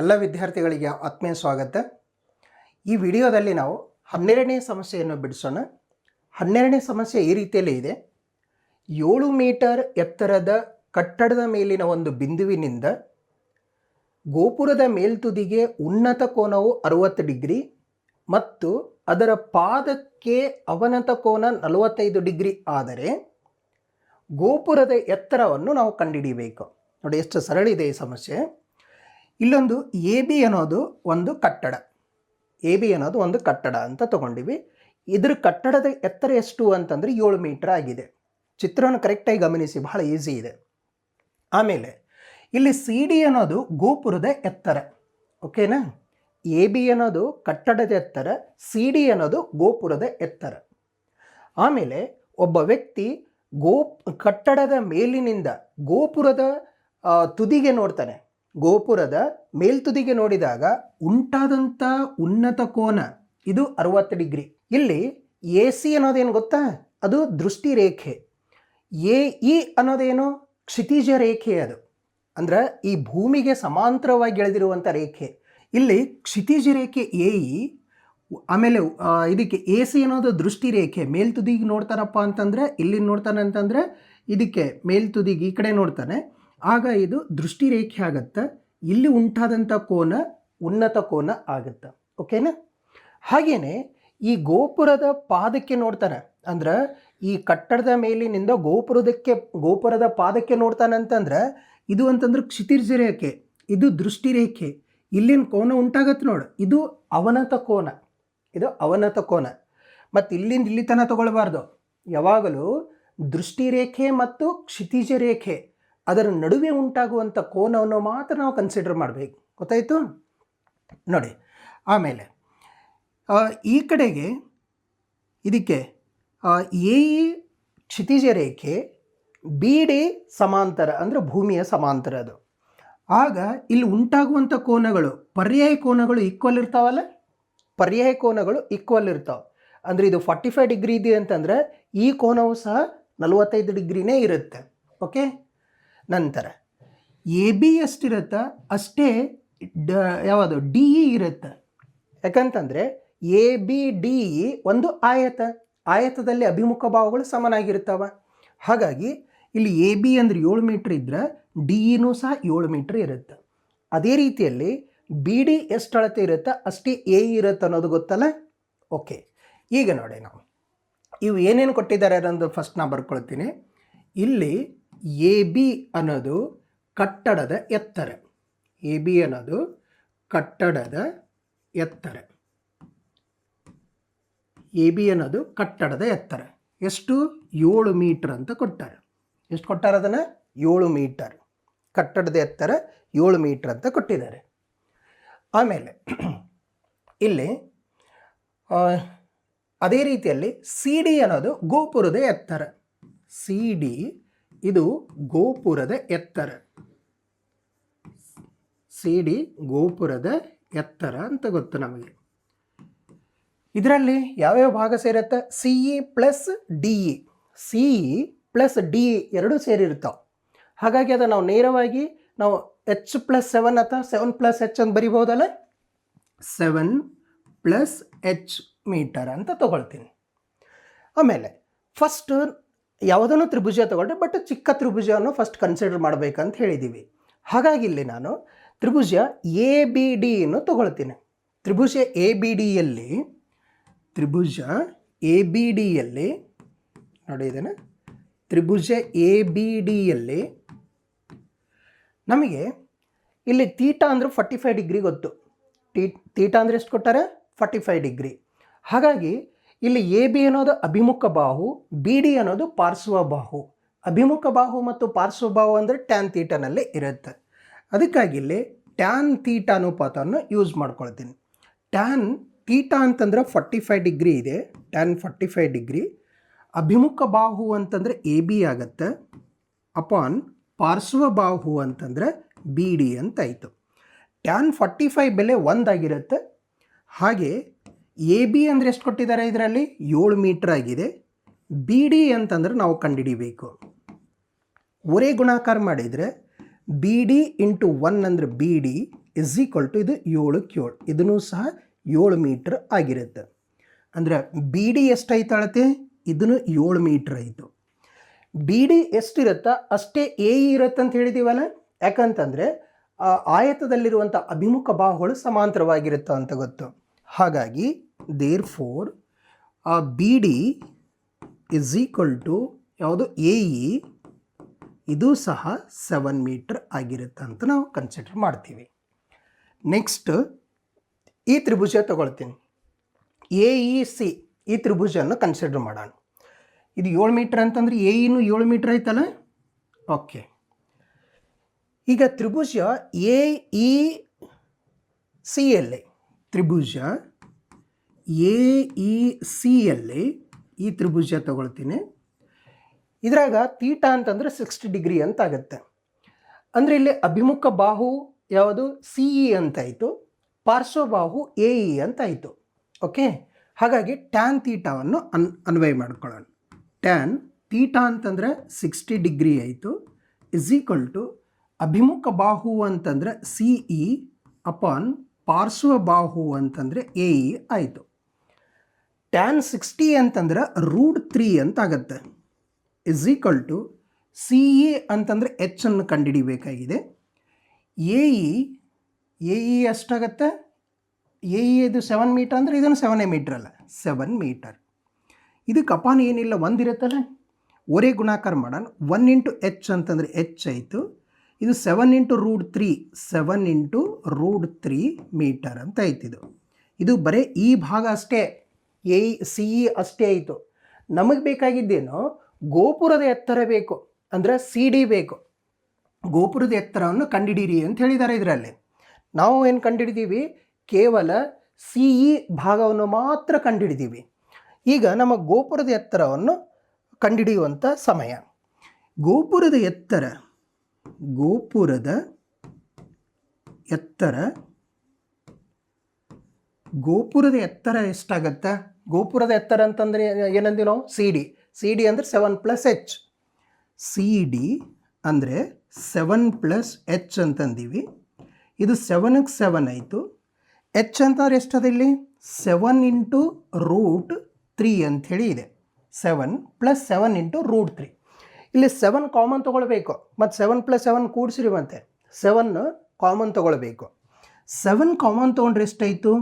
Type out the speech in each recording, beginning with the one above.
ಎಲ್ಲ ವಿದ್ಯಾರ್ಥಿಗಳಿಗೆ ಆತ್ಮೀಯ ಸ್ವಾಗತ. ಈ ವಿಡಿಯೋದಲ್ಲಿ ನಾವು ಹನ್ನೆರಡನೇ ಸಮಸ್ಯೆಯನ್ನು ಬಿಡಿಸೋಣ. ಹನ್ನೆರಡನೇ ಸಮಸ್ಯೆ ಈ ರೀತಿಯಲ್ಲಿ ಇದೆ. ಏಳು ಮೀಟರ್ ಎತ್ತರದ ಕಟ್ಟಡದ ಮೇಲಿನ ಒಂದು ಬಿಂದುವಿನಿಂದ ಗೋಪುರದ ಮೇಲ್ತುದಿಗೆ ಉನ್ನತ ಕೋನವು ಅರುವತ್ತು ಡಿಗ್ರಿ ಮತ್ತು ಅದರ ಪಾದಕ್ಕೆ ಅವನತ ಕೋನ ನಲವತ್ತೈದು ಡಿಗ್ರಿ ಆದರೆ ಗೋಪುರದ ಎತ್ತರವನ್ನು ನಾವು ಕಂಡುಹಿಡಿಯಬೇಕು. ನೋಡಿ, ಎಷ್ಟು ಸರಳ ಇದೆ ಈ ಸಮಸ್ಯೆ. ಇಲ್ಲೊಂದು ಎ ಬಿ ಅನ್ನೋದು ಒಂದು ಕಟ್ಟಡ. ಎ ಬಿ ಅನ್ನೋದು ಒಂದು ಕಟ್ಟಡ ಅಂತ ತಗೊಂಡಿವಿ. ಇದ್ರ ಕಟ್ಟಡದ ಎತ್ತರ ಎಷ್ಟು ಅಂತಂದರೆ ಏಳು ಮೀಟರ್ ಆಗಿದೆ. ಚಿತ್ರವನ್ನು ಕರೆಕ್ಟಾಗಿ ಗಮನಿಸಿ, ಬಹಳ ಈಸಿ ಇದೆ. ಆಮೇಲೆ ಇಲ್ಲಿ ಸಿ ಡಿ ಅನ್ನೋದು ಗೋಪುರದ ಎತ್ತರ. ಓಕೆನಾ? ಎ ಬಿ ಅನ್ನೋದು ಕಟ್ಟಡದ ಎತ್ತರ, ಸಿ ಡಿ ಅನ್ನೋದು ಗೋಪುರದ ಎತ್ತರ. ಆಮೇಲೆ ಒಬ್ಬ ವ್ಯಕ್ತಿ ಗೋಪ್ ಕಟ್ಟಡದ ಮೇಲಿನಿಂದ ಗೋಪುರದ ತುದಿಗೆ ನೋಡ್ತಾನೆ. ಗೋಪುರದ ಮೇಲ್ತುದಿಗೆ ನೋಡಿದಾಗ ಉಂಟಾದಂಥ ಉನ್ನತ ಕೋನ ಇದು ಅರವತ್ತು ಡಿಗ್ರಿ. ಇಲ್ಲಿ ಎ ಸಿ ಅನ್ನೋದೇನು ಗೊತ್ತಾ? ಅದು ದೃಷ್ಟಿ ರೇಖೆ. A E ಅನ್ನೋದೇನು? ಕ್ಷಿತಿಜ ರೇಖೆ ಅದು. ಅಂದ್ರೆ ಈ ಭೂಮಿಗೆ ಸಮಾಂತರವಾಗಿ ಎಳೆದಿರುವಂಥ ರೇಖೆ. ಇಲ್ಲಿ ಕ್ಷಿತಿಜ ರೇಖೆ ಎ ಇ, ಆಮೇಲೆ ಇದಕ್ಕೆ ಎ ಸಿ ಅನ್ನೋದು ದೃಷ್ಟಿ ರೇಖೆ. ಮೇಲ್ತುದಿಗೆ ನೋಡ್ತಾರಪ್ಪ ಅಂತಂದರೆ ಇಲ್ಲಿ ನೋಡ್ತಾನೆ ಅಂತಂದರೆ, ಇದಕ್ಕೆ ಮೇಲ್ತುದಿಗೆ ಈ ಕಡೆ ನೋಡ್ತಾನೆ. ಆಗ ಇದು ದೃಷ್ಟಿ ರೇಖೆ ಆಗತ್ತೆ. ಇಲ್ಲಿ ಉಂಟಾದಂಥ ಕೋನ ಉನ್ನತ ಕೋನ ಆಗುತ್ತೆ. ಓಕೆನಾ? ಹಾಗೇನೆ ಈ ಗೋಪುರದ ಪಾದಕ್ಕೆ ನೋಡ್ತಾನೆ. ಅಂದ್ರೆ ಈ ಕಟ್ಟಡದ ಮೇಲಿನಿಂದ ಗೋಪುರದಕ್ಕೆ, ಗೋಪುರದ ಪಾದಕ್ಕೆ ನೋಡ್ತಾನೆ ಅಂತಂದ್ರೆ ಇದು ಅಂತಂದ್ರೆ ಕ್ಷಿತಿರ್ಜ ರೇಖೆ ಇದು ದೃಷ್ಟಿ ರೇಖೆ ಇಲ್ಲಿನ ಕೋನ ಉಂಟಾಗತ್ತೆ ನೋಡು. ಇದು ಅವನತ ಕೋನ. ಇದು ಅವನತ ಕೋನ. ಮತ್ತು ಇಲ್ಲಿಂದ ಇಲ್ಲಿ ತನಕ ತಗೊಳ್ಬಾರ್ದು. ಯಾವಾಗಲೂ ದೃಷ್ಟಿ ರೇಖೆ ಮತ್ತು ಕ್ಷಿತಿಜ ರೇಖೆ ಅದರ ನಡುವೆ ಉಂಟಾಗುವಂಥ ಕೋನವನ್ನು ಮಾತ್ರ ನಾವು ಕನ್ಸಿಡರ್ ಮಾಡಬೇಕು. ಗೊತ್ತಾಯಿತು? ನೋಡಿ, ಆಮೇಲೆ ಈ ಕಡೆಗೆ ಇದಕ್ಕೆ ಎ ಇ ಕ್ಷಿತಿಜ ರೇಖೆ, ಬಿ ಡಿ ಸಮಾಂತರ, ಅಂದರೆ ಭೂಮಿಯ ಸಮಾಂತರ ಅದು. ಆಗ ಇಲ್ಲಿ ಉಂಟಾಗುವಂಥ ಕೋನಗಳು, ಪರ್ಯಾಯ ಕೋನಗಳು ಈಕ್ವಲ್ ಇರ್ತಾವಲ್ಲ? ಪರ್ಯಾಯ ಕೋನಗಳು ಈಕ್ವಲ್ ಇರ್ತಾವೆ. ಅಂದರೆ ಇದು ಫಾರ್ಟಿ ಫೈವ್ ಡಿಗ್ರಿ ಇದೆ ಅಂತಂದರೆ ಈ ಕೋನವು ಸಹ ನಲವತ್ತೈದು ಡಿಗ್ರಿನೇ ಇರುತ್ತೆ. ಓಕೆ ನಂತರ. ಎ ಬಿ ಎಷ್ಟಿರುತ್ತಾ ಅಷ್ಟೇ ಡ, ಯಾವುದು? ಡಿ ಇ ಇರುತ್ತೆ? ಯಾಕಂತಂದರೆ ಎ ಬಿ ಡಿ ಇ ಒಂದು ಆಯತ. ಆಯತದಲ್ಲಿ ಅಭಿಮುಖ ಭಾವಗಳು ಸಮನಾಗಿರ್ತಾವೆ. ಹಾಗಾಗಿ ಇಲ್ಲಿ ಎ ಬಿ ಅಂದರೆ ಏಳು ಮೀಟ್ರ್ ಇದ್ದರೆ ಡಿ ಇನೂ ಸಹ ಏಳು ಮೀಟ್ರ್ ಇರುತ್ತೆ? ಅದೇ ರೀತಿಯಲ್ಲಿ ಬಿ ಡಿ ಎಷ್ಟು ಅಳತೆ ಇರುತ್ತೆ? ಅಷ್ಟೇ ಎ ಇರುತ್ತೆ ಅನ್ನೋದು ಗೊತ್ತಲ್ಲ? ಓಕೆ. ಈಗ ನೋಡಿ ನಾವು. ಇವು ಏನೇನು ಕೊಟ್ಟಿದ್ದಾರೆ ಅನ್ನೋದು ಫಸ್ಟ್ ನಾ ಬರ್ಕೊಳ್ತೀನಿ. ಇಲ್ಲಿ ಎ ಬಿ ಅನ್ನೋದು ಕಟ್ಟಡದ ಎತ್ತರ. ಎ ಬಿ ಅನ್ನೋದು ಕಟ್ಟಡದ ಎತ್ತರ. ಎ ಬಿ ಅನ್ನೋದು ಕಟ್ಟಡದ ಎತ್ತರ. ಎಷ್ಟು? ಏಳು ಮೀಟರ್ ಅಂತ ಕೊಟ್ಟಾರೆ. ಎಷ್ಟು ಕೊಟ್ಟಾರೆ ಅದನ್ನು? ಏಳು ಮೀಟರ್. ಕಟ್ಟಡದ ಎತ್ತರ ಏಳು ಮೀಟರ್ ಅಂತ ಕೊಟ್ಟಿದ್ದಾರೆ. ಆಮೇಲೆ ಇಲ್ಲಿ ಅದೇ ರೀತಿಯಲ್ಲಿ ಸಿ ಡಿ ಅನ್ನೋದು ಗೋಪುರದ ಎತ್ತರ. ಸಿ ಡಿ ಇದು ಗೋಪುರದ ಎತ್ತರ. ಸಿಡಿ ಗೋಪುರದ ಎತ್ತರ ಅಂತ ಗೊತ್ತು ನಮಗೆ. ಇದರಲ್ಲಿ ಯಾವ್ಯಾವ ಭಾಗ ಸೇರುತ್ತೆ? C E plus D E. C E plus D E ಎರಡೂ ಸೇರಿರ್ತಾವೆ ಹಾಗಾಗಿ ಅದು ನಾವು ನೇರವಾಗಿ ನಾವು ಎಚ್ ಪ್ಲಸ್ ಸೆವೆನ್ ಅಥವಾ ಸೆವೆನ್ ಪ್ಲಸ್ ಎಚ್ ಅಂತ ಬರಿಬೋದಲ್ಲ? ಸೆವೆನ್ ಪ್ಲಸ್ ಎಚ್ ಮೀಟರ್ ಅಂತ ತಗೊಳ್ತೀನಿ. ಆಮೇಲೆ ಫಸ್ಟ್ ಯಾವುದನ್ನು ತ್ರಿಭುಜ ತಗೊಂಡ್ರೆ ಬಟ್ ಚಿಕ್ಕ ತ್ರಿಭುಜವನ್ನು ಫಸ್ಟ್ ಕನ್ಸಿಡರ್ ಮಾಡಬೇಕಂತ ಹೇಳಿದ್ದೀವಿ ಹಾಗಾಗಿ ಇಲ್ಲಿ ನಾನು ತ್ರಿಭುಜ ಎ ಬಿ ಡಿಯನ್ನು ತಗೊಳ್ತೀನಿ. ತ್ರಿಭುಜ ಎ ಬಿ ಡಿಯಲ್ಲಿ ತ್ರಿಭುಜ ಎ ಬಿ ಡಿಯಲ್ಲಿ ನೋಡಿ ಇದನ್ನು, ತ್ರಿಭುಜ ಎ ಬಿ ಡಿಯಲ್ಲಿ ನಮಗೆ ಇಲ್ಲಿ ತೀಟ ಅಂದರೆ ಫಾರ್ಟಿ ಫೈವ್ ಡಿಗ್ರಿ ಗೊತ್ತು. ಟೀ ತೀಟ ಅಂದರೆ ಎಷ್ಟು ಕೊಟ್ಟಾರೆ? ಫಾರ್ಟಿ ಫೈವ್ ಡಿಗ್ರಿ ಹಾಗಾಗಿ ಇಲ್ಲಿ ಎ ಬಿ ಅನ್ನೋದು ಅಭಿಮುಖ ಬಾಹು, ಬಿ ಡಿ ಅನ್ನೋದು ಪಾರ್ಶ್ವ ಬಾಹು. ಅಭಿಮುಖ ಬಾಹು ಮತ್ತು ಪಾರ್ಶ್ವ ಬಾಹು ಅಂದರೆ ಟ್ಯಾನ್ ಥೀಟನಲ್ಲಿ ಇರುತ್ತೆ. ಅದಕ್ಕಾಗಿ ಇಲ್ಲಿ ಟ್ಯಾನ್ ತೀಟ ಅನುಪಾತವನ್ನು ಯೂಸ್ ಮಾಡ್ಕೊಳ್ತೀನಿ. ಟ್ಯಾನ್ ತೀಟ ಅಂತಂದ್ರೆ ಫಾರ್ಟಿ ಫೈವ್ ಡಿಗ್ರಿ ಇದೆ. ಟ್ಯಾನ್ ಫಾರ್ಟಿ ಫೈವ್ ಡಿಗ್ರಿ ಅಭಿಮುಖ ಬಾಹು ಅಂತಂದರೆ ಎ ಬಿ ಆಗುತ್ತೆ. ಅಪಾನ್ ಪಾರ್ಶ್ವ ಬಾಹು ಅಂತಂದರೆ ಬಿ ಡಿ ಅಂತಾಯಿತು ಟ್ಯಾನ್ ಫಾರ್ಟಿ ಫೈವ್ ಬೆಲೆ ಒಂದಾಗಿರುತ್ತೆ. ಹಾಗೆ ಎ ಬಿ ಅಂದರೆ ಎಷ್ಟು ಕೊಟ್ಟಿದ್ದಾರೆ ಇದರಲ್ಲಿ? ಏಳು ಮೀಟ್ರ್ ಆಗಿದೆ. ಬಿ ಡಿ ಅಂತಂದ್ರೆ ನಾವು ಕಂಡುಹಿಡಿಬೇಕು ಒರೇ ಗುಣಾಕಾರ ಮಾಡಿದರೆ ಬಿ ಡಿ ಇಂಟು ಒನ್ ಅಂದರೆ B D is equal to ಇದು ಏಳು ಏಳು ಇದನ್ನು ಸಹ ಏಳು ಮೀಟ್ರ್ ಆಗಿರುತ್ತೆ. ಅಂದ್ರೆ ಬಿ ಡಿ ಎಷ್ಟಾಯ್ತು ಅಳತೆ? ಇದನ್ನು ಏಳು ಮೀಟ್ರ್ ಆಯಿತು ಬಿ ಡಿ ಎಷ್ಟಿರುತ್ತಾ ಅಷ್ಟೇ ಎ ಇರುತ್ತೆ ಅಂತ ಹೇಳಿದೀವಲ್ಲ? ಯಾಕಂತಂದರೆ ಆಯತದಲ್ಲಿರುವಂಥ ಅಭಿಮುಖ ಬಾಹುಗಳು ಸಮಾಂತರವಾಗಿರುತ್ತೋ ಅಂತ ಗೊತ್ತು. ಹಾಗಾಗಿ ದೇರ್ ಫೋರ್ ಆ B D is equal to ಯಾವುದು? ಎ ಇ ಇದು ಸಹ ಸೆವೆನ್ ಮೀಟ್ರ್ ಆಗಿರುತ್ತೆ ಅಂತ ನಾವು ಕನ್ಸಿಡರ್ ಮಾಡ್ತೀವಿ. ನೆಕ್ಸ್ಟ್ ಈ ತ್ರಿಭುಜ ತಗೊಳ್ತೀನಿ. ಎ ಇ ಸಿ ಈ ತ್ರಿಭುಜವನ್ನು ಕನ್ಸಿಡರ್ ಮಾಡೋಣ. ಇದು ಏಳು ಮೀಟ್ರ್ ಅಂತಂದ್ರೆ ಎ ಇನು ಏಳು ಮೀಟ್ರ್ ಆಯ್ತಲ್ಲ ಓಕೆ ಈಗ ತ್ರಿಭುಜ ಎ ಇ ಸಿ ಎಲ್ಲಿ ತ್ರಿಭುಜ ಎ, ಇ, ಸಿ ಯಲ್ಲಿ ಈ ತ್ರಿಭುಜ ತಗೊಳ್ತೀನಿ. ಇದ್ರಾಗ ತೀಟ ಅಂತಂದ್ರೆ ಸಿಕ್ಸ್ಟಿ ಡಿಗ್ರಿ ಅಂತ ಆಗುತ್ತೆ. ಅಂದರೆ ಇಲ್ಲಿ ಅಭಿಮುಖ ಬಾಹು ಯಾವುದು? ಸಿ, ಇ ಅಂತಾಯಿತು. ಪಾರ್ಶ್ವಬಾಹು ಎ, ಇ ಅಂತಾಯಿತು. ಓಕೆ? ಹಾಗಾಗಿ ಟ್ಯಾನ್ ತೀಟವನ್ನು ಅನ್, ಅನ್ವಯ ಮಾಡ್ಕೊಳ್ಳೋಣ. ಟ್ಯಾನ್ ತೀಟಾ ಅಂತಂದ್ರೆ ಸಿಕ್ಸ್ಟಿ ಡಿಗ್ರಿ ಆಯಿತು. ಇಸ್ ಈಕ್ವಲ್ ಟು ಅಭಿಮುಖ ಬಾಹು ಅಂತಂದ್ರೆ ಸಿ, ಇ, ಅಪಾನ್ ಪಾರ್ಶ್ವ ಬಾಹು ಅಂತಂದರೆ ಎ, ಇ ಆಯಿತು. ಟ್ಯಾನ್ ಸಿಕ್ಸ್ಟಿ ಅಂತಂದ್ರೆ ರೂಟ್ ತ್ರೀ ಅಂತ ಆಗುತ್ತೆ is equal to C A ಅಂತಂದರೆ ಎಚ್ ಅನ್ನು ಕಂಡುಹಿಡಿಬೇಕಾಗಿದೆ. ಎ ಇ ಎ ಇ ಎಷ್ಟಾಗತ್ತೆ? ಎ ಇ ಇದು ಸೆವೆನ್ ಮೀಟರ್ ಅಂದರೆ ಇದನ್ನು ಸೆವೆನೇ ಮೀಟರ್ ಅಲ್ಲ ಸೆವೆನ್ ಮೀಟರ್ ಇದು ಅಪಾನ ಏನಿಲ್ಲ ಒಂದಿರುತ್ತಲ್ಲ ಒರೇ ಗುಣಾಕಾರ ಮಾಡೋಣ. ಒನ್ ಇಂಟು ಎಚ್ ಅಂತಂದರೆ ಎಚ್ ಆಯಿತು. ಇದು seven into root three seven into root three metre ಅಂತ ಆಯ್ತಿದು ಇದು ಬರೀ ಈ ಭಾಗ ಅಷ್ಟೇ. ಎ, ಸಿ, ಇ ಅಷ್ಟೇ ಆಯಿತು. ನಮಗೆ ಬೇಕಾಗಿದ್ದೇನು ಗೋಪುರದ ಎತ್ತರ ಬೇಕು ಅಂದರೆ ಸಿ, ಡಿ ಬೇಕು. ಗೋಪುರದ ಎತ್ತರವನ್ನು ಕಂಡಿಡೀರಿ ಅಂತ ಹೇಳಿದ್ದಾರೆ ಇದರಲ್ಲಿ. ನಾವು ಏನು ಕಂಡುಹಿಡಿದೀವಿ ಕೇವಲ ಸಿ, ಇ ಭಾಗವನ್ನು ಮಾತ್ರ ಕಂಡುಹಿಡಿದೀವಿ ಈಗ ನಮ್ಮ ಗೋಪುರದ ಎತ್ತರವನ್ನು ಕಂಡುಹಿಡಿಯುವಂಥ ಸಮಯ. ಗೋಪುರದ ಎತ್ತರ ಗೋಪುರದ ಎತ್ತರ ಗೋಪುರದ ಎತ್ತರ ಎಷ್ಟಾಗತ್ತೆ? ಗೋಪುರದ ಎತ್ತರ ಅಂತಂದರೆ ಏನಂದ್ವಿ ನಾವು ಸಿ ಡಿ ಸಿ ಡಿ ಅಂದರೆ seven plus H C D ಅಂದರೆ ಸೆವೆನ್ ಪ್ಲಸ್ ಎಚ್ ಅಂತಂದೀವಿ. ಇದು ಸೆವೆನಿಗೆ ಸೆವೆನ್ ಆಯಿತು. ಎಚ್ ಅಂತಂದ್ರೆ ಎಷ್ಟದ ಇಲ್ಲಿ ಸೆವೆನ್ ಇಂಟು ರೂಟ್ ತ್ರೀ ಅಂಥೇಳಿ ಇದೆ. Seven plus seven into root three ಇಲ್ಲಿ ಸೆವೆನ್ ಕಾಮನ್ ತೊಗೊಳ್ಬೇಕು. ಮತ್ತು ಸೆವೆನ್ ಪ್ಲಸ್ ಸೆವೆನ್ ಕೂಡಿಸ್ರಿ ಮತ್ತೆ. ಸೆವೆನ್ ಕಾಮನ್ ತೊಗೊಳ್ಬೇಕು. ಸೆವೆನ್ ಕಾಮನ್ ತೊಗೊಂಡ್ರೆ ಎಷ್ಟಾಯಿತು?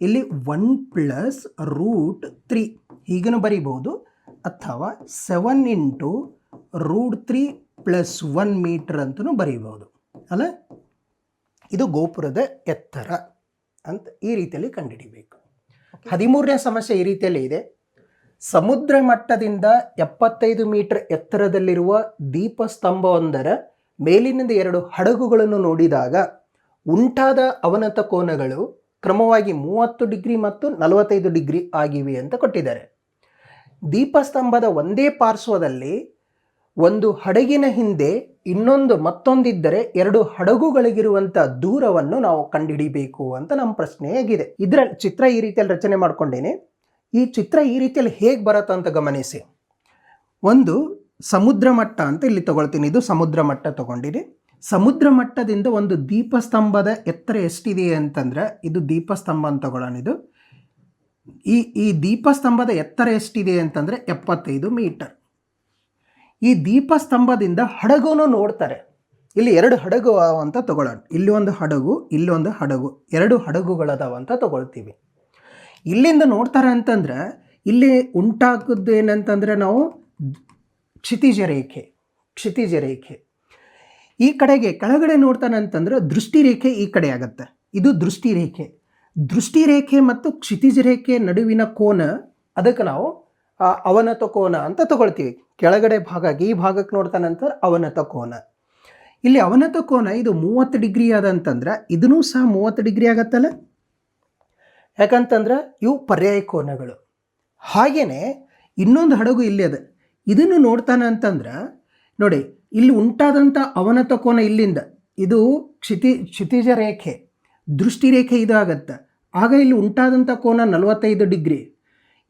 ಇಲ್ಲಿ ಒನ್ ಪ್ಲಸ್ ರೂಟ್ ತ್ರೀ ಹೀಗೂ ಬರೀಬೋದು ಅಥವಾ seven into root three plus one metre ಅಂತಲೂ ಬರೀಬೋದು ಅಲ್ಲ? ಇದು ಗೋಪುರದ ಎತ್ತರ ಅಂತ ಈ ರೀತಿಯಲ್ಲಿ ಕಂಡುಹಿಡಿಬೇಕು. ಹದಿಮೂರನೇ ಸಮಸ್ಯೆ ಈ ರೀತಿಯಲ್ಲಿ ಇದೆ. ಸಮುದ್ರ ಮಟ್ಟದಿಂದ ಎಪ್ಪತ್ತೈದು ಮೀಟರ್ ಎತ್ತರದಲ್ಲಿರುವ ದೀಪಸ್ತಂಭವೊಂದರ ಮೇಲಿನಿಂದ ಎರಡು ಹಡಗುಗಳನ್ನು ನೋಡಿದಾಗ ಉಂಟಾದ ಅವನತ ಕೋನಗಳು ಕ್ರಮವಾಗಿ ಮೂವತ್ತು ಡಿಗ್ರಿ ಮತ್ತು ನಲವತ್ತೈದು ಡಿಗ್ರಿ ಆಗಿವೆ ಅಂತ ಕೊಟ್ಟಿದ್ದಾರೆ. ದೀಪಸ್ತಂಭದ ಒಂದೇ ಪಾರ್ಶ್ವದಲ್ಲಿ ಒಂದು ಹಡಗಿನ ಹಿಂದೆ ಇನ್ನೊಂದು ಮತ್ತೊಂದಿದ್ದರೆ ಎರಡು ಹಡಗುಗಳಿಗಿರುವಂಥ ದೂರವನ್ನು ನಾವು ಕಂಡುಹಿಡಿಬೇಕು ಅಂತ ನಮ್ಮ ಪ್ರಶ್ನೆ ಆಗಿದೆ. ಇದರ ಚಿತ್ರ ಈ ರೀತಿಯಲ್ಲಿ ರಚನೆ ಮಾಡ್ಕೊಂಡೇನೆ. ಈ ಚಿತ್ರ ಈ ರೀತಿಯಲ್ಲಿ ಹೇಗೆ ಬರುತ್ತೆ ಅಂತ ಗಮನಿಸಿ. ಒಂದು ಸಮುದ್ರ ಮಟ್ಟ ಅಂತ ಇಲ್ಲಿ ತಗೊಳ್ತೀನಿ. ಇದು ಸಮುದ್ರ ಮಟ್ಟ ತಗೊಂಡಿರಿ ಸಮುದ್ರ ಮಟ್ಟದಿಂದ ಒಂದು ದೀಪಸ್ತಂಭದ ಎತ್ತರ ಎಷ್ಟಿದೆ ಅಂತಂದ್ರೆ ಇದು ದೀಪಸ್ತಂಭ ಅಂತ ತಗೊಳ್ಳೋಣ ಇದು. ಈ ಈ ದೀಪಸ್ತಂಭದ ಎತ್ತರ ಎಷ್ಟಿದೆ ಅಂತಂದರೆ ಎಪ್ಪತ್ತೈದು ಮೀಟರ್. ಈ ದೀಪಸ್ತಂಭದಿಂದ ಹಡಗುನು ನೋಡ್ತಾರೆ. ಇಲ್ಲಿ ಎರಡು ಹಡಗು ಅಂತ ತಗೊಳ್ಳೋಣ. ಇಲ್ಲಿ ಒಂದು ಹಡಗು, ಇಲ್ಲಿ ಒಂದು ಹಡಗು, ಎರಡು ಹಡಗುಗಳದಾವ ಅಂತ ತಗೊಳ್ತೀವಿ. ಇಲ್ಲಿಂದ ನೋಡ್ತಾರೆ ಅಂತಂದ್ರೆ ಇಲ್ಲಿ ಉಂಟಾಗದ್ದು ಏನಂತಂದರೆ ನಾವು ಕ್ಷಿತಿಜ ರೇಖೆ ಕ್ಷಿತಿಜ ರೇಖೆ. ಈ ಕಡೆಗೆ ಕೆಳಗಡೆ ನೋಡ್ತಾನೆ ಅಂತಂದ್ರೆ ದೃಷ್ಟಿ ರೇಖೆ ಈ ಕಡೆ ಆಗತ್ತೆ. ಇದು ದೃಷ್ಟಿ ರೇಖೆ ದೃಷ್ಟಿ ರೇಖೆ ಮತ್ತು ಕ್ಷಿತಿಜ ರೇಖೆ ನಡುವಿನ ಕೋನ, ಅದಕ್ಕೆ ನಾವು ಅವನತ ಕೋನ ಅಂತ ತಗೊಳ್ತೀವಿ. ಕೆಳಗಡೆ ಭಾಗ, ಈ ಭಾಗಕ್ಕೆ ನೋಡ್ತಾನೆ ನಂತರ ಅವನತ ಕೋನ. ಇಲ್ಲಿ ಅವನತ ಕೋನ ಇದು ಮೂವತ್ತು ಡಿಗ್ರಿ ಆದಂತಂದ್ರೆ ಇದನ್ನೂ ಸಹ ಮೂವತ್ತು ಡಿಗ್ರಿ ಆಗತ್ತಲ್ಲ? ಯಾಕಂತಂದ್ರೆ ಇವು ಪರ್ಯಾಯ ಕೋನಗಳು. ಹಾಗೆಯೇ ಇನ್ನೊಂದು ಹಡಗು ಇಲ್ಲಿ ಅದ. ಇದನ್ನು ನೋಡ್ತಾನೆ ಅಂತಂದ್ರೆ, ನೋಡಿ ಇಲ್ಲಿ ಉಂಟಾದಂಥ ಅವನತ ಕೋನ ಇಲ್ಲಿಂದ. ಇದು ಕ್ಷಿತಿ, ಕ್ಷಿತಿಜ ರೇಖೆ. ದೃಷ್ಟಿ ರೇಖೆ ಇದು ಆಗತ್ತೆ ಆಗ ಇಲ್ಲಿ ಉಂಟಾದಂಥ ಕೋನ ನಲವತ್ತೈದು ಡಿಗ್ರಿ.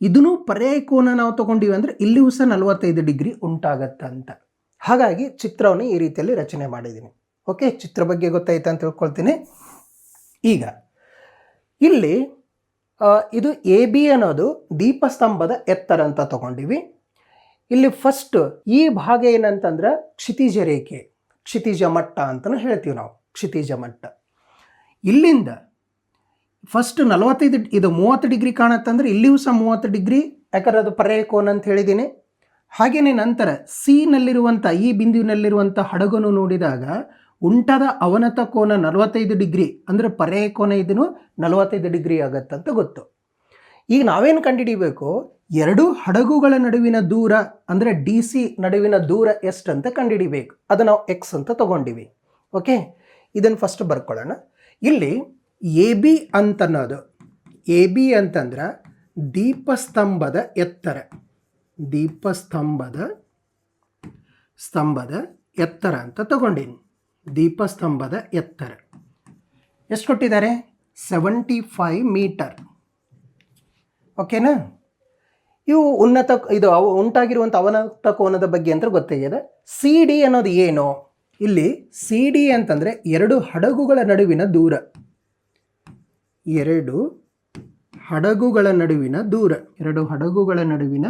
ಇದನ್ನು ಪರ್ಯಾಯ ಕೋನ ನಾವು ತಗೊಂಡಿವಿ ಅಂದರೆ ಇಲ್ಲಿಯೂ ಸಹ ನಲವತ್ತೈದು ಡಿಗ್ರಿ ಉಂಟಾಗತ್ತೆ ಅಂತ. ಹಾಗಾಗಿ ಚಿತ್ರವನ್ನು ಈ ರೀತಿಯಲ್ಲಿ ರಚನೆ ಮಾಡಿದ್ದೀನಿ ಓಕೆ, ಚಿತ್ರ ಬಗ್ಗೆ ಗೊತ್ತಾಯ್ತು ಅಂತ ತಿಳ್ಕೊಳ್ತೀನಿ. ಈಗ, ಇಲ್ಲಿ ಇದು ಎ ಬಿ ಅನ್ನೋದು ದೀಪಸ್ತಂಭದ ಎತ್ತರ ಅಂತ ತಗೊಂಡಿವಿ. ಇಲ್ಲಿ ಫಸ್ಟ್ ಈ ಭಾಗ ಏನಂತಂದ್ರೆ ಕ್ಷಿತಿಜ ರೇಖೆ, ಕ್ಷಿತಿಜ ಮಟ್ಟ ಅಂತಲೂ ಹೇಳ್ತೀವಿ ನಾವು, ಕ್ಷಿತಿಜ ಮಟ್ಟ. ಇಲ್ಲಿಂದ ಫಸ್ಟ್ ನಲವತ್ತೈದು, ಇದು ಮೂವತ್ತು ಡಿಗ್ರಿ ಕಾಣತ್ತಂದ್ರೆ ಇಲ್ಲಿಯೂ ಸಹ ಮೂವತ್ತು ಡಿಗ್ರಿ, ಯಾಕಂದ್ರೆ ಅದು ಪರ್ಯಾಯ ಕೋನ ಅಂತ ಹೇಳಿದ್ದೀನಿ. ಹಾಗೆಯೇ ನಂತರ ಸಿ ನಲ್ಲಿರುವಂಥ ಈ ಬಿಂದುವಿನಲ್ಲಿರುವಂಥ ಹಡಗನ್ನು ನೋಡಿದಾಗ ಉಂಟಾದ ಅವನತ ಕೋನ ನಲವತ್ತೈದು ಡಿಗ್ರಿ, ಅಂದರೆ ಪರ್ಯಾಯ ಕೋನ ಇದನ್ನು ನಲವತ್ತೈದು ಡಿಗ್ರಿ ಆಗತ್ತಂತ ಗೊತ್ತು. ಈಗ ನಾವೇನು ಕಂಡುಹಿಡಿಬೇಕು ಎರಡು ಹಡಗುಗಳ ನಡುವಿನ ದೂರ, ಅಂದರೆ ಡಿ ಸಿ ನಡುವಿನ ದೂರ ಎಷ್ಟು ಅಂತ ಕಂಡುಹಿಡಿಬೇಕು ಅದು ನಾವು ಎಕ್ಸ್ ಅಂತ ತಗೊಂಡಿವಿ. ಓಕೆ? ಇದನ್ನು ಫಸ್ಟ್ ಬರ್ಕೊಳ್ಳೋಣ. ಇಲ್ಲಿ ಎ ಬಿ ಅಂತನ್ನೋದು. ಎ ಬಿ ಅಂತಂದ್ರೆ ದೀಪಸ್ತಂಭದ ಎತ್ತರ. ದೀಪಸ್ತಂಭದ ಸ್ತಂಭದ ಎತ್ತರ ಅಂತ ತಗೊಂಡೀನಿ. ದೀಪಸ್ತಂಭದ ಎತ್ತರ. ಎಷ್ಟು ಕೊಟ್ಟಿದ್ದಾರೆ? ಸೆವೆಂಟಿ ಫೈವ್ ಮೀಟರ್ ಓಕೆನಾ? ಇವು ಉನ್ನತ ಇದು ಅವು ಉಂಟಾಗಿರುವಂಥ ಅವನತ ಕೋನದ ಬಗ್ಗೆ ಅಂತ ಗೊತ್ತಾಗಿದೆ ಸಿ ಡಿ ಅನ್ನೋದು ಏನು? ಇಲ್ಲಿ ಸಿ ಡಿ ಅಂತಂದರೆ ಎರಡು ಹಡಗುಗಳ ನಡುವಿನ ದೂರ. ಎರಡು ಹಡಗುಗಳ ನಡುವಿನ ದೂರ. ಎರಡು ಹಡಗುಗಳ ನಡುವಿನ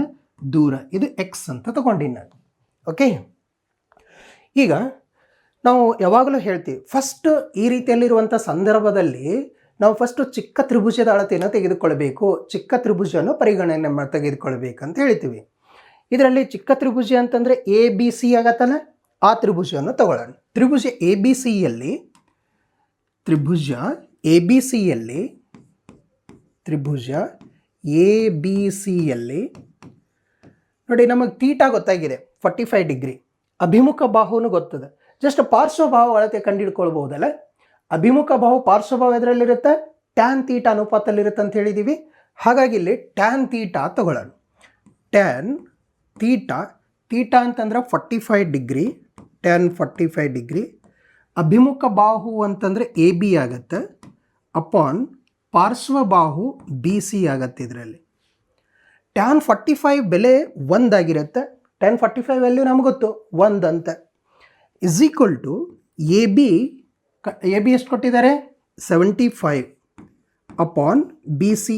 ದೂರ. ಇದು ಎಕ್ಸ್ ಅಂತ ತಗೊಂಡಿನ ಓಕೆ? ಈಗ ನಾವು ಯಾವಾಗಲೂ ಹೇಳ್ತೀವಿ ಫಸ್ಟ್ ಈ ರೀತಿಯಲ್ಲಿರುವಂಥ ಸಂದರ್ಭದಲ್ಲಿ ನಾವು ಫಸ್ಟು ಚಿಕ್ಕ ತ್ರಿಭುಜದ ಅಳತೆಯನ್ನು ತೆಗೆದುಕೊಳ್ಬೇಕು ಚಿಕ್ಕ ತ್ರಿಭುಜವನ್ನು ಪರಿಗಣನೆ ಮಾಡಿ ತೆಗೆದುಕೊಳ್ಬೇಕಂತ ಹೇಳ್ತೀವಿ. ಇದರಲ್ಲಿ ಚಿಕ್ಕ ತ್ರಿಭುಜ ಅಂತಂದರೆ ಎ ಬಿ ಸಿ ಆಗತ್ತಲ್ಲ? ಆ ತ್ರಿಭುಜವನ್ನು ತಗೊಳ್ಳೋಣ. ತ್ರಿಭುಜ ಎ ಬಿ ಸಿಯಲ್ಲಿ ತ್ರಿಭುಜ ಎ ಬಿ ಸಿಯಲ್ಲಿ ತ್ರಿಭುಜ ಎ ಬಿ ಸಿಯಲ್ಲಿ ನೋಡಿ ನಮಗೆ ತೀಟಾ ಗೊತ್ತಾಗಿದೆ. Forty five degree. ಅಭಿಮುಖ ಬಾಹುನು ಗೊತ್ತದೆ. ಜಸ್ಟ್ ಪಾರ್ಶ್ವಭಾವ ಅಳತೆ ಕಂಡುಹಿಡ್ಕೊಳ್ಬಹುದಲ್ಲ ಅಭಿಮುಖ ಬಾಹು ಪಾರ್ಶ್ವಭಾವ ಎದರಲ್ಲಿರುತ್ತೆ ಟ್ಯಾನ್ ತೀಟ ಅನುಪಾತದಲ್ಲಿರುತ್ತೆ ಅಂತ ಹೇಳಿದ್ದೀವಿ ಹಾಗಾಗಿ ಇಲ್ಲಿ ಟ್ಯಾನ್ ತೀಟ ತಗೊಳ್ಳೋಣ. ಟ್ಯಾನ್ ತೀಟ ತೀಟ ಅಂತಂದ್ರೆ forty five degree tan forty five degree ಅಭಿಮುಖ ಬಾಹು ಅಂತಂದರೆ ಎ ಬಿ ಆಗತ್ತೆ ಅಪಾನ್ ಪಾರ್ಶ್ವಬಾಹು ಬಿ ಸಿ ಆಗತ್ತೆ ಇದರಲ್ಲಿ. ಟ್ಯಾನ್ ಫಾರ್ಟಿ ಫೈವ್ ಬೆಲೆ ಒಂದಾಗಿರುತ್ತೆ ಟ್ಯಾನ್ ಫಾರ್ಟಿ ಫೈವ್ ವ್ಯಾಲ್ಯೂ ನಮ್ಗೆ ಗೊತ್ತು, ಒಂದು ಅಂತ. Is equal to A B A B ಎಷ್ಟು ಕೊಟ್ಟಿದ್ದಾರೆ? Seventy five upon B C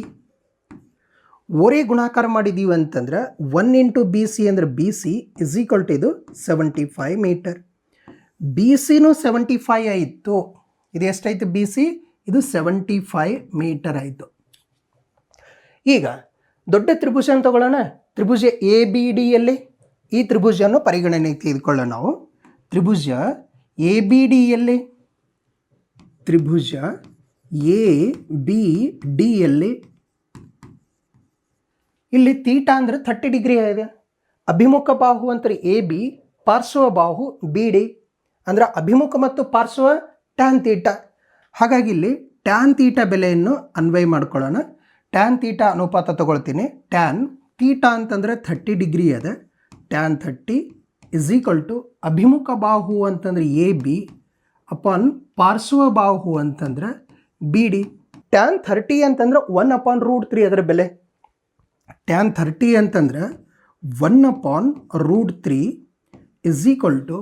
ಓರೇ ಗುಣಾಕಾರ ಮಾಡಿದ್ದೀವಿ ಅಂತಂದ್ರೆ ಒನ್ ಇಂಟು ಬಿ ಸಿ ಅಂದರೆ B C is equal to ಇದು ಸೆವೆಂಟಿ ಫೈವ್ ಮೀಟರ್ ಬಿ ಸಿನೂ ಸೆವೆಂಟಿ ಫೈವ್ ಆಯಿತು. ಇದು ಎಷ್ಟಾಯಿತು ಬಿ ಸಿ ಇದು ಸೆವೆಂಟಿ ಫೈವ್ ಮೀಟರ್ ಆಯಿತು. ಈಗ ದೊಡ್ಡ ತ್ರಿಭುಜ ಅಂತ ತಗೊಳ್ಳೋಣ. ತ್ರಿಭುಜ ಎ ಬಿ ಡಿಯಲ್ಲಿ ಈ ತ್ರಿಭುಜವನ್ನು ಪರಿಗಣನೆಗೆ ತೆಗೆದುಕೊಳ್ಳೋಣ ನಾವು. ತ್ರಿಭುಜ ಎ ಬಿ ಡಿಯಲ್ಲಿ ತ್ರಿಭುಜ ಎ, ಬಿ ಡಿಯಲ್ಲಿ ಇಲ್ಲಿ ತೀಟ ಅಂದರೆ ಥರ್ಟಿ ಡಿಗ್ರಿ ಇದೆ. ಅಭಿಮುಖ ಬಾಹು ಅಂತಾರೆ ಎ, ಬಿ, ಪಾರ್ಶ್ವ ಬಾಹು ಬಿ, ಡಿ. ಅಂದರೆ ಅಭಿಮುಖ ಮತ್ತು ಪಾರ್ಶ್ವ ಟ್ಯಾನ್ ತೀಟ ಹಾಗಾಗಿ ಇಲ್ಲಿ ಟ್ಯಾನ್ ತೀಟ ಬೆಲೆಯನ್ನು ಅನ್ವಯ ಮಾಡ್ಕೊಳ್ಳೋಣ. ಟ್ಯಾನ್ ತೀಟ ಅನುಪಾತ ತಗೊಳ್ತೀನಿ. ಟ್ಯಾನ್ ತೀಟ ಅಂತಂದರೆ ಥರ್ಟಿ ಡಿಗ್ರಿ ಇದೆ. Tan thirty is equal to ಅಭಿಮುಖ ಬಾಹು ಅಂತಂದರೆ ಎ, ಬಿ ಅಪಾನ್ ಪಾರ್ಶ್ವ ಬಾಹು ಅಂತಂದ್ರೆ ಬಿ ಡಿ ಟ್ಯಾನ್ ಥರ್ಟಿ ಅಂತಂದ್ರೆ ಒನ್ ಅಪಾನ್ ರೂಟ್ ತ್ರೀ ಅದರ ಬೆಲೆ. ಟ್ಯಾನ್ ಥರ್ಟಿ ಅಂತಂದ್ರೆ one upon root three is equal to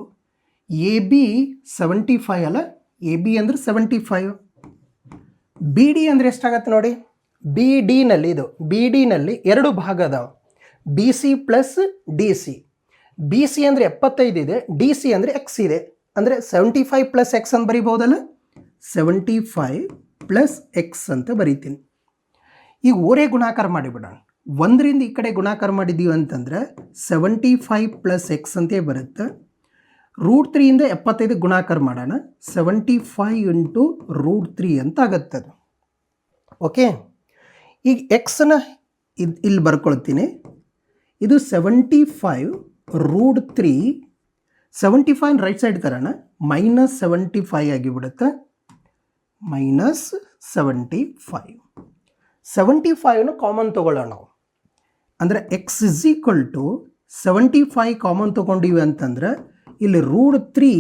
A B seventy five ಅಲ್ಲ? ಎ ಬಿ ಅಂದರೆ ಸೆವೆಂಟಿ ಫೈವ್ ಬಿ ಡಿ ಅಂದರೆ ಎಷ್ಟಾಗತ್ತೆ ನೋಡಿ? ಬಿ ಡಿನಲ್ಲಿ ಇದು ಬಿ ಡಿನಲ್ಲಿ ಎರಡು ಭಾಗ ಅದಾವೆ. B C plus D C B C ಅಂದರೆ ಎಪ್ಪತ್ತೈದು ಇದೆ ಡಿ ಸಿ ಅಂದರೆ ಎಕ್ಸ್ ಇದೆ. ಅಂದರೆ ಸೆವೆಂಟಿ ಫೈವ್ ಪ್ಲಸ್ ಎಕ್ಸ್ ಅಂತ ಬರಿಬೋದಲ್ಲ ಸೆವೆಂಟಿ ಫೈವ್ ಪ್ಲಸ್ ಎಕ್ಸ್ ಅಂತ ಬರೀತೀನಿ. ಈಗ ಓರೇ ಗುಣಾಕಾರ ಮಾಡಿಬಿಡೋಣ ಒಂದರಿಂದ ಈ ಕಡೆ ಗುಣಾಕಾರ ಮಾಡಿದ್ದೀವಿ ಅಂತಂದ್ರೆ ಸೆವೆಂಟಿ ಫೈವ್ ಪ್ಲಸ್ ಎಕ್ಸ್ ಅಂತೇ ಬರುತ್ತೆ. ರೂಟ್ ತ್ರೀಯಿಂದ ಎಪ್ಪತ್ತೈದು ಗುಣಾಕಾರ ಮಾಡೋಣ. Seventy five into root three ಅಂತ ಆಗತ್ತೆ ಅದು. ಓಕೆ ಈಗ ಎಕ್ಸನ್ನ ಇದು ಇಲ್ಲಿ ಬರ್ಕೊಳ್ತೀನಿ. ಇದು seventy five root three seventy five right side ತರೋಣ minus seventy five ಆಗಿಬಿಡುತ್ತೆ. Minus seventy five seventy ಫೈವ್ನು common ತೊಗೊಳ್ಳೋಣ ನಾವು. ಅಂದರೆ X is equal to seventy five common ತೊಗೊಂಡಿವಿ ಅಂತಂದ್ರೆ, ಇಲ್ಲಿ root three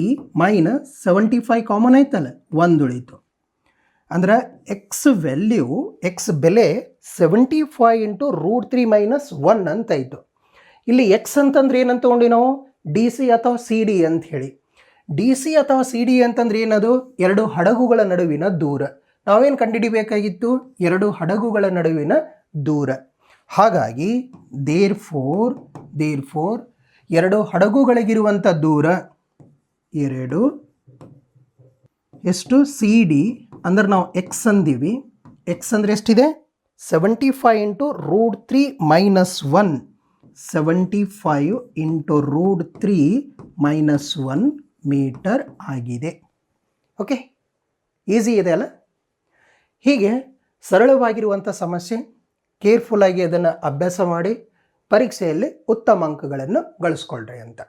minus seventy five common ಆಯ್ತಲ್ಲ ಒಂದು ಉಳೀತು ಅಂದ್ರೆ ಎಕ್ಸ್ ವ್ಯಾಲ್ಯೂ ಎಕ್ಸ್ ಬೆಲೆ seventy five into root three minus one ಅಂತಾಯಿತು. ಇಲ್ಲಿ ಎಕ್ಸ್ ಅಂತಂದ್ರೆ ಏನಂತ ತಗೊಂಡು ನಾವು? ಡಿ ಸಿ ಅಥವಾ ಸಿ ಡಿ ಅಂತ ಹೇಳಿ. ಡಿ ಸಿ ಅಥವಾ ಸಿ ಡಿ ಅಂತಂದ್ರೆ ಏನದು? ಎರಡು ಹಡಗುಗಳ ನಡುವಿನ ದೂರ. ನಾವೇನು ಕಂಡುಹಿಡಿಬೇಕಾಗಿತ್ತು? ಎರಡು ಹಡಗುಗಳ ನಡುವಿನ ದೂರ. ಹಾಗಾಗಿ ದೇರ್ ಫೋರ್ ದೇರ್ ಫೋರ್ ಎರಡು ಹಡಗುಗಳಿಗಿರುವಂಥ ದೂರ ಎರಡು ಎಷ್ಟು? C D. ಅಂದ್ರೆ ನಾವು ಎಕ್ಸ್ ಅಂದೀವಿ. ಎಕ್ಸ್ ಅಂದರೆ ಎಷ್ಟಿದೆ? Seventy five into root three minus one seventy five into root three minus one meter ಆಗಿದೆ. ಓಕೆ ಈಸಿ ಇದೆ ಅಲ್ಲ? ಹೀಗೆ ಸರಳವಾಗಿರುವಂಥ ಸಮಸ್ಯೆ ಕೇರ್ಫುಲ್ಲಾಗಿ ಅದನ್ನು ಅಭ್ಯಾಸ ಮಾಡಿ, ಪರೀಕ್ಷೆಯಲ್ಲಿ ಉತ್ತಮ ಅಂಕಗಳನ್ನು ಗಳಿಸ್ಕೊಳ್ರಿ ಅಂತ.